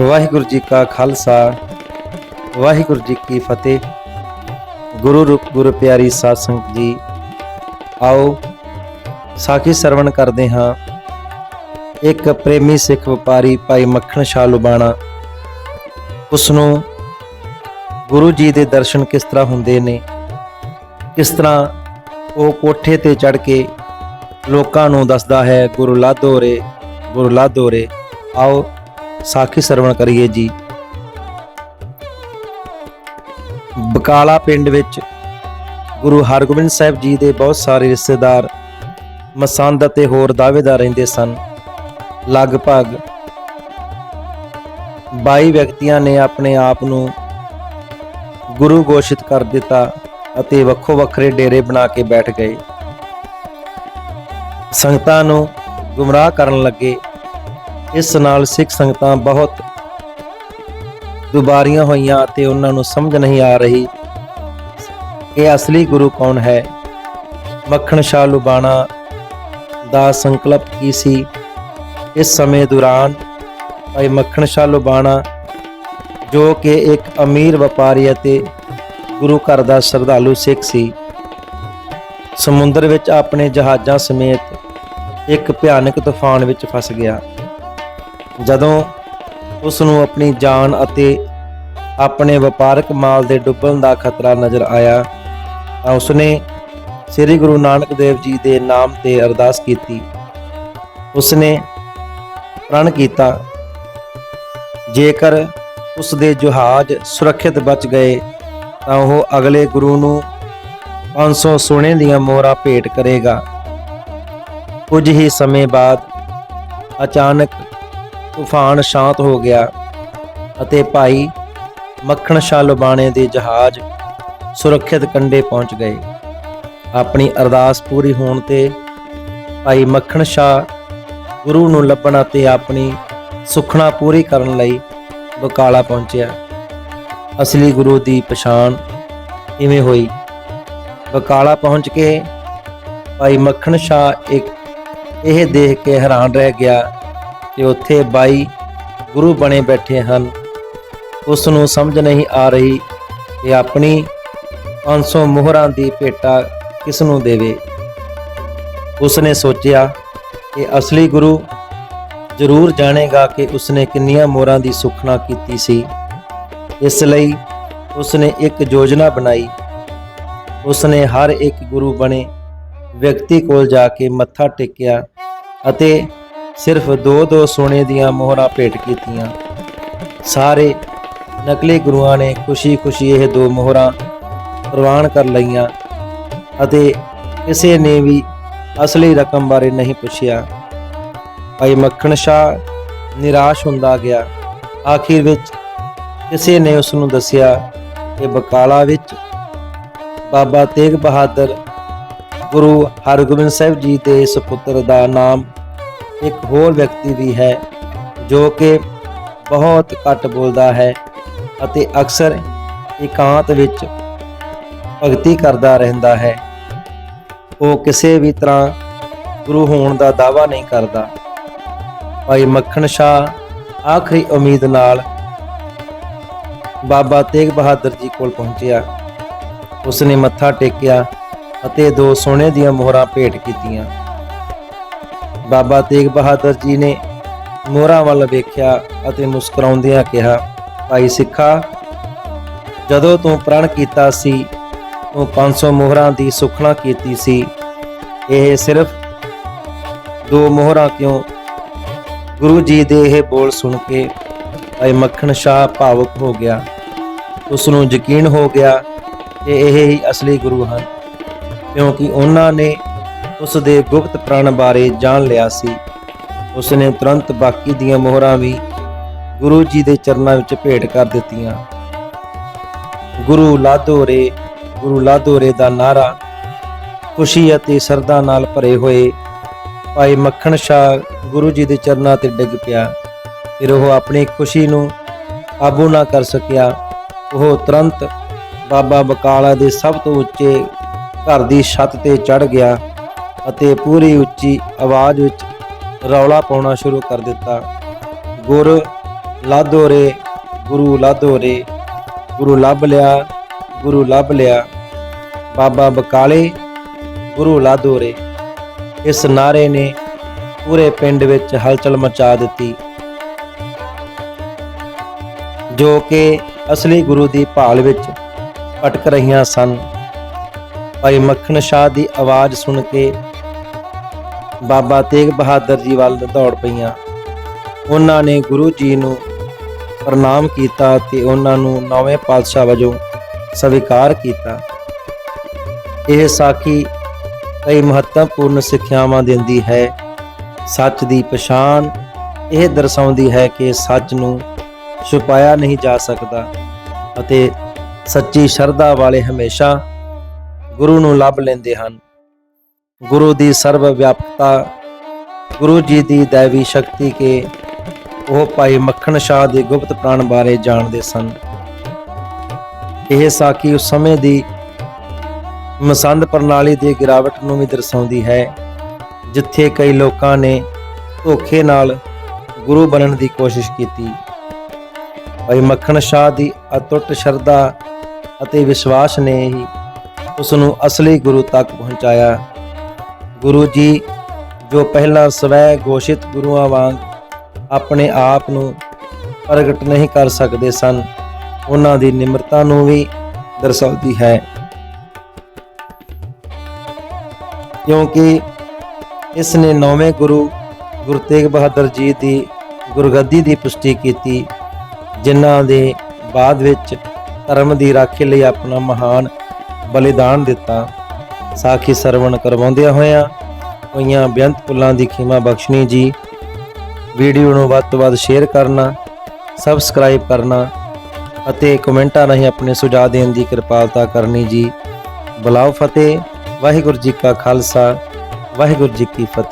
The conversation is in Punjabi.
ਵਾਹਿਗੁਰੂ ਜੀ ਕਾ ਖਾਲਸਾ, ਵਾਹਿਗੁਰੂ ਜੀ ਕੀ ਫਤਿਹ। ਗੁਰੂ ਰੂਪ, ਗੁਰੂ ਪਿਆਰੀ ਸਾਧ ਸੰਗਤ ਜੀ, ਆਓ ਸਾਖੀ ਸਰਵਣ ਕਰਦੇ ਹਾਂ। ਇੱਕ ਪ੍ਰੇਮੀ ਸਿੱਖ ਵਪਾਰੀ ਭਾਈ ਮੱਖਣ ਸ਼ਾਹ ਲੁਬਾਣਾ ਉਸ ਨੂੰ ਗੁਰੂ ਜੀ ਦੇ ਦਰਸ਼ਨ ਕਿਸ ਤਰ੍ਹਾਂ ਹੁੰਦੇ ਨੇ? ਕਿਸ ਤਰ੍ਹਾਂ ਉਹ ਕੋਠੇ ਤੇ ਚੜ ਕੇ ਲੋਕਾਂ ਨੂੰ ਦੱਸਦਾ ਹੈ, ਗੁਰੂ ਲਾਧੋਰੇ ਗੁਰੂ ਲਾਧੋਰੇ ਆਓ ਸਾਖੀ ਸਰਵਣ ਕਰੀਏ ਜੀ। ਬਕਾਲਾ ਪਿੰਡ ਵਿੱਚ ਗੁਰੂ ਹਰਗੋਬਿੰਦ ਸਾਹਿਬ ਜੀ ਦੇ ਬਹੁਤ ਸਾਰੇ ਰਿਸ਼ਤੇਦਾਰ ਮਸੰਦ ਅਤੇ ਹੋਰ ਦਾਅਵੇਦਾਰ ਰਹਿੰਦੇ ਸਨ। ਲਗਭਗ 22 ਵਿਅਕਤੀਆਂ ਨੇ ਆਪਣੇ ਆਪ ਨੂੰ ਗੁਰੂ ਘੋਸ਼ਿਤ ਕਰ ਦਿੱਤਾ ਅਤੇ ਵੱਖੋ ਵੱਖਰੇ ਡੇਰੇ ਬਣਾ ਕੇ ਬੈਠ ਗਏ। ਸੰਗਤਾਂ ਨੂੰ ਗੁੰਮਰਾਹ ਕਰਨ ਲੱਗੇ। ਇਸ ਨਾਲ ਸਿੱਖ ਸੰਗਤਾਂ ਬਹੁਤ ਦੁਬਾਰੀਆਂ ਹੋਈਆਂ ਅਤੇ ਉਹਨਾਂ ਨੂੰ ਸਮਝ ਨਹੀਂ ਆ ਰਹੀ। ਇਹ ਅਸਲੀ ਗੁਰੂ ਕੌਣ ਹੈ? ਮੱਖਣ ਸ਼ਾਹ ਲੁਬਾਣਾ ਦਾ ਸੰਕਲਪ ਕੀ ਸੀ? ਇਸ ਸਮੇਂ ਦੌਰਾਨ ਭਾਈ ਮੱਖਣ ਸ਼ਾਹ ਲੁਬਾਣਾ, ਜੋ ਕਿ ਇੱਕ ਅਮੀਰ ਵਪਾਰੀ ਅਤੇ ਗੁਰੂ ਘਰ ਦਾ ਸ਼ਰਧਾਲੂ ਸਿੱਖ ਸੀ, ਸਮੁੰਦਰ ਵਿੱਚ ਆਪਣੇ ਜਹਾਜ਼ਾਂ ਸਮੇਤ ਇੱਕ ਭਿਆਨਕ ਤੂਫਾਨ ਵਿੱਚ ਫਸ ਗਿਆ। ਜਦੋਂ ਉਸ ਨੂੰ ਆਪਣੀ ਜਾਨ ਅਤੇ ਆਪਣੇ ਵਪਾਰਕ ਮਾਲ ਦੇ ਡੁੱਬਣ ਦਾ ਖਤਰਾ ਨਜ਼ਰ ਆਇਆ, ਤਾਂ ਉਸਨੇ ਸ੍ਰੀ ਗੁਰੂ ਨਾਨਕ ਦੇਵ ਜੀ ਦੇ ਨਾਮ ਤੇ ਅਰਦਾਸ ਕੀਤੀ। ਉਸਨੇ ਪ੍ਰਣ ਕੀਤਾ, ਜੇਕਰ ਉਸ ਦੇ ਜਹਾਜ਼ ਸੁਰੱਖਿਅਤ ਬਚ ਗਏ, ਤਾਂ ਉਹ ਅਗਲੇ ਗੁਰੂ ਨੂੰ 500 ਸੋਨੇ ਦੀਆਂ ਮੋਹਰਾਂ ਭੇਟ ਕਰੇਗਾ। ਕੁਝ ਹੀ ਸਮੇਂ ਬਾਅਦ ਅਚਾਨਕ ਤੂਫਾਨ ਸ਼ਾਂਤ ਹੋ ਗਿਆ ਅਤੇ ਭਾਈ ਮੱਖਣ ਸ਼ਾਹ ਲੁਬਾਣੇ ਦੇ ਜਹਾਜ਼ ਸੁਰੱਖਿਅਤ ਕੰਢੇ ਪਹੁੰਚ ਗਏ। ਆਪਣੀ ਅਰਦਾਸ ਪੂਰੀ ਹੋਣ ਤੇ ਭਾਈ ਮੱਖਣ ਸ਼ਾਹ ਗੁਰੂ ਨੂੰ ਲੱਭਣ ਅਤੇ ਆਪਣੀ ਸੁਖਣਾ ਪੂਰੀ ਕਰਨ ਲਈ ਬਕਾਲਾ ਪਹੁੰਚਿਆ। ਅਸਲੀ ਗੁਰੂ ਦੀ ਪਛਾਣ ਇਵੇਂ ਹੋਈ। ਬਕਾਲਾ ਪਹੁੰਚ ਕੇ ਭਾਈ ਮੱਖਣ ਸ਼ਾਹ ਇੱਕ ਇਹ ਦੇਖ ਕੇ ਹੈਰਾਨ ਰਹਿ ਗਿਆ ਕਿ ਉੱਥੇ ਬਾਈ ਗੁਰੂ ਬਣੇ ਬੈਠੇ ਹਨ। ਉਸ ਨੂੰ ਸਮਝ ਨਹੀਂ ਆ ਰਹੀ ਕਿ ਆਪਣੀ 500 ਮੋਹਰਾਂ ਦੀ ਭੇਟਾ ਕਿਸ ਨੂੰ ਦੇਵੇ। ਉਸ ਨੇ ਸੋਚਿਆ ਕਿ ਅਸਲੀ ਗੁਰੂ ਜ਼ਰੂਰ ਜਾਣੇਗਾ ਕਿ ਉਸਨੇ ਕਿੰਨੀਆਂ ਮੋਹਰਾਂ ਦੀ ਸੁਖਣਾ ਕੀਤੀ ਸੀ। ਇਸ ਲਈ ਉਸਨੇ ਇੱਕ ਯੋਜਨਾ ਬਣਾਈ। ਉਸਨੇ ਹਰ ਇੱਕ ਗੁਰੂ ਬਣੇ ਵਿਅਕਤੀ ਕੋਲ ਜਾ ਕੇ ਮੱਥਾ ਟੇਕਿਆ ਅਤੇ ਸਿਰਫ ਦੋ ਦੋ ਸੋਨੇ ਦੀਆਂ ਮੋਹਰਾਂ ਭੇਟ ਕੀਤੀਆਂ। ਸਾਰੇ ਨਕਲੀ ਗੁਰੂਆਂ ਨੇ ਖੁਸ਼ੀ-ਖੁਸ਼ੀ ਇਹ ਦੋ ਮੋਹਰਾਂ ਪ੍ਰਵਾਨ ਕਰ ਲਈਆਂ ਅਤੇ ਕਿਸੇ ਨੇ ਵੀ ਅਸਲੀ ਰਕਮ ਬਾਰੇ ਨਹੀਂ ਪੁੱਛਿਆ। ਭਾਈ ਮੱਖਣ ਸ਼ਾਹ ਨਿਰਾਸ਼ ਹੁੰਦਾ ਗਿਆ। ਆਖਿਰ ਵਿੱਚ ਕਿਸੇ ਨੇ ਉਸ ਨੂੰ ਦੱਸਿਆ ਕਿ ਬਕਾਲਾ ਵਿੱਚ ਬਾਬਾ ਤੇਗ ਬਹਾਦਰ ਗੁਰੂ ਹਰਗੋਬਿੰਦ ਸਾਹਿਬ ਜੀ ਦੇ ਸੁਪੁੱਤਰ ਦਾ ਨਾਮ ਇੱਕ ਹੋਰ ਵਿਅਕਤੀ ਵੀ ਹੈ ਜੋ ਕਿ ਬਹੁਤ ਘੱਟ ਬੋਲਦਾ ਹੈ ਅਤੇ ਅਕਸਰ ਇਕਾਂਤ ਵਿੱਚ ਭਗਤੀ ਕਰਦਾ ਰਹਿੰਦਾ ਹੈ। ਉਹ ਕਿਸੇ ਵੀ ਤਰ੍ਹਾਂ ਗੁਰੂ ਹੋਣ ਦਾ ਦਾਵਾ ਨਹੀਂ ਕਰਦਾ। ਭਾਈ ਮੱਖਣ ਸ਼ਾਹ, ਆਖਰੀ ਉਮੀਦ ਨਾਲ ਬਾਬਾ ਤੇਗ ਬਹਾਦਰ ਜੀ ਕੋਲ ਪਹੁੰਚਿਆ। ਉਸਨੇ ਮੱਥਾ ਟੇਕਿਆ ਅਤੇ ਦੋ ਸੋਨੇ ਦੀਆਂ ਮੋਹਰਾਂ ਭੇਟ ਕੀਤੀਆਂ। ਬਾਬਾ ਤੇਗ ਬਹਾਦਰ ਜੀ ਨੇ ਮੋਹਰਾਂ ਵੱਲ ਵੇਖਿਆ ਅਤੇ ਮੁਸਕਰਾਉਂਦਿਆਂ ਕਿਹਾ, ਭਾਈ ਸਿੱਖਾ, ਜਦੋਂ ਤੂੰ ਪ੍ਰਣ ਕੀਤਾ ਸੀ, ਤੂੰ 500 ਮੋਹਰਾਂ ਦੀ ਸੁਖਣਾ ਕੀਤੀ ਸੀ। ਇਹ ਸਿਰਫ ਦੋ ਮੋਹਰਾਂ ਕਿਉਂ? ਗੁਰੂ ਜੀ ਦੇ ਇਹ ਬੋਲ ਸੁਣ ਕੇ ਭਾਈ ਮੱਖਣ ਸ਼ਾਹ ਭਾਵੁਕ ਹੋ ਗਿਆ। ਉਸ ਨੂੰ ਯਕੀਨ ਹੋ ਗਿਆ ਕਿ ਇਹ ਹੀ ਅਸਲੀ ਗੁਰੂ ਹਨ, ਕਿਉਂਕਿ ਉਹਨਾਂ ਨੇ ਉਸ ਦੇ ਗੁਪਤ ਪ੍ਰਣ ਬਾਰੇ ਜਾਣ ਲਿਆ ਸੀ। ਉਸ ਨੇ ਤੁਰੰਤ ਬਾਕੀ ਦੀਆਂ ਮੋਹਰਾਂ ਵੀ ਗੁਰੂ ਜੀ ਦੇ ਚਰਨਾਂ ਵਿੱਚ ਭੇਟ ਕਰ ਦਿੱਤੀਆਂ। ਗੁਰੂ ਲਾਧੋਰੇ ਗੁਰੂ ਲਾਧੋਰੇ ਦਾ ਨਾਰਾ ਖੁਸ਼ੀ ਅਤੇ ਸਰਦਾ ਨਾਲ ਭਰੇ ਹੋਏ ਭਾਈ ਮੱਖਣ ਸ਼ਾਹ ਗੁਰੂ ਜੀ ਦੇ ਚਰਨਾਂ ਤੇ ਡਿੱਗ ਪਿਆ। ਫਿਰ ਉਹ ਆਪਣੀ ਖੁਸ਼ੀ ਨੂੰ ਕਾਬੂ ਨਾ ਕਰ ਸਕਿਆ। ਉਹ ਤੁਰੰਤ ਬਾਬਾ ਬਕਾਲਾ ਦੇ ਸਭ ਤੋਂ ਉੱਚੇ ਘਰ ਦੀ ਛੱਤ ਤੇ ਚੜ ਗਿਆ। ਅਤੇ ਪੂਰੀ ਉੱਚੀ ਆਵਾਜ਼ ਵਿੱਚ ਰੌਲਾ ਪਾਉਣਾ ਸ਼ੁਰੂ ਕਰ ਦਿੱਤਾ। ਗੁਰ ਲਾਧੋ ਰੇ ਗੁਰੂ ਲਾਧੋ ਰੇ ਗੁਰੂ ਲੱਭ ਲਿਆ, ਗੁਰੂ ਲੱਭ ਲਿਆ। ਬਾਬਾ ਬਕਾਲੇ, ਗੁਰੂ ਲਾਧੋ ਰੇ ਇਸ ਨਾਰੇ ਨੇ ਪੂਰੇ ਪਿੰਡ ਵਿੱਚ ਹਲਚਲ ਮਚਾ ਦਿੱਤੀ। ਜੋ ਕਿ ਅਸਲੀ ਗੁਰੂ ਦੀ ਭਾਲ ਵਿੱਚ ਭਟਕ ਰਹੀਆਂ ਸਨ। ਭਾਈ ਮੱਖਣ ਸ਼ਾਹ ਦੀ ਆਵਾਜ਼ ਸੁਣ ਕੇ ਬਾਬਾ ਤੇਗ ਬਹਾਦਰ ਜੀ ਵੱਲ ਦੌੜ ਪਈਆਂ। ਉਹਨਾਂ ਨੇ ਗੁਰੂ ਜੀ ਨੂੰ ਪ੍ਰਣਾਮ ਕੀਤਾ ਤੇ ਉਹਨਾਂ ਨੂੰ ਨੌਵੇਂ ਪਾਤਸ਼ਾਹ ਵਜੋਂ ਸਵੀਕਾਰ ਕੀਤਾ। ਇਹ ਸਾਖੀ ਕਈ ਮਹੱਤਵਪੂਰਨ ਸਿੱਖਿਆਵਾਂ ਦਿੰਦੀ ਹੈ। ਸੱਚ ਦੀ ਪਛਾਣ ਇਹ ਦਰਸਾਉਂਦੀ ਹੈ ਕਿ ਸੱਚ ਨੂੰ ਛੁਪਾਇਆ ਨਹੀਂ ਜਾ ਸਕਦਾ ਅਤੇ ਸੱਚੀ ਸ਼ਰਧਾ ਵਾਲੇ ਹਮੇਸ਼ਾ ਗੁਰੂ ਨੂੰ ਲੱਭ ਲੈਂਦੇ ਹਨ। ਗੁਰੂ ਦੀ ਸਰਵ ਵਿਆਪਕਤਾ ਗੁਰੂ ਜੀ ਦੀ ਦੇਵੀ ਸ਼ਕਤੀ ਕੇ ਉਹ ਭਾਈ ਮੱਖਣ ਸ਼ਾਹ ਦੇ ਗੁਪਤ ਪ੍ਰਾਣ ਬਾਰੇ ਜਾਣਦੇ ਸਨ। ਇਹ ਸਾਖੀ ਉਸ ਸਮੇਂ ਦੀ ਮਸੰਦ ਪ੍ਰਣਾਲੀ ਦੀ ਗਿਰਾਵਟ ਨੂੰ ਵੀ ਦਰਸਾਉਂਦੀ ਹੈ, ਜਿੱਥੇ ਕਈ ਲੋਕਾਂ ਨੇ ਧੋਖੇ ਨਾਲ ਗੁਰੂ ਬਣਨ ਦੀ ਕੋਸ਼ਿਸ਼ ਕੀਤੀ। ਭਾਈ ਮੱਖਣ ਸ਼ਾਹ ਦੀ ਅਟੁੱਟ ਸ਼ਰਧਾ ਅਤੇ ਵਿਸ਼ਵਾਸ ਨੇ ਹੀ ਉਸ ਨੂੰ ਅਸਲੀ ਗੁਰੂ ਤੱਕ ਪਹੁੰਚਾਇਆ। ਗੁਰੂ ਜੀ, ਜੋ ਪਹਿਲਾਂ ਸਵੈ ਘੋਸ਼ਿਤ ਗੁਰੂਆਂ ਵਾਂਗ ਆਪਣੇ ਆਪ ਨੂੰ ਪ੍ਰਗਟ ਨਹੀਂ ਕਰ ਸਕਦੇ ਸਨ, ਉਹਨਾਂ ਦੀ ਨਿਮਰਤਾ ਨੂੰ ਵੀ ਦਰਸਾਉਂਦੀ ਹੈ। ਕਿਉਂਕਿ ਇਸ ਨੇ ਨੌਵੇਂ ਗੁਰੂ ਗੁਰੂ ਤੇਗ ਬਹਾਦਰ ਜੀ ਦੀ ਗੁਰਗੱਦੀ ਦੀ ਪੁਸ਼ਟੀ ਕੀਤੀ, ਜਿਨ੍ਹਾਂ ਦੇ ਬਾਅਦ ਵਿੱਚ ਧਰਮ ਦੀ ਰਾਖੀ ਲਈ ਆਪਣਾ ਮਹਾਨ ਬਲੀਦਾਨ ਦਿੱਤਾ। ਸਾਖੀ ਸਰਵਣ ਕਰਵਾਉਂਦਿਆਂ ਹੋਇਆਂ ਹੋਈਆਂ ਬੇਅੰਤ ਪੁੱਲਾਂ ਦੀ ਖਿਮਾ ਬਖਸ਼ਣੀ ਜੀ। ਵੀਡੀਓ ਨੂੰ ਵੱਧ ਤੋਂ ਵੱਧ ਸ਼ੇਅਰ ਕਰਨਾ, ਸਬਸਕ੍ਰਾਈਬ ਕਰਨਾ ਅਤੇ ਕਮੈਂਟਾਂ ਰਾਹੀਂ ਆਪਣੇ ਸੁਝਾਅ ਦੇਣ ਦੀ ਕਿਰਪਾਲਤਾ ਕਰਨੀ ਜੀ। ਬਲਾਉ ਫਤਿਹ, ਵਾਹਿਗੁਰੂ ਜੀ ਕਾ ਖਾਲਸਾ, ਵਾਹਿਗੁਰੂ ਜੀ ਕੀ ਫਤਿਹ।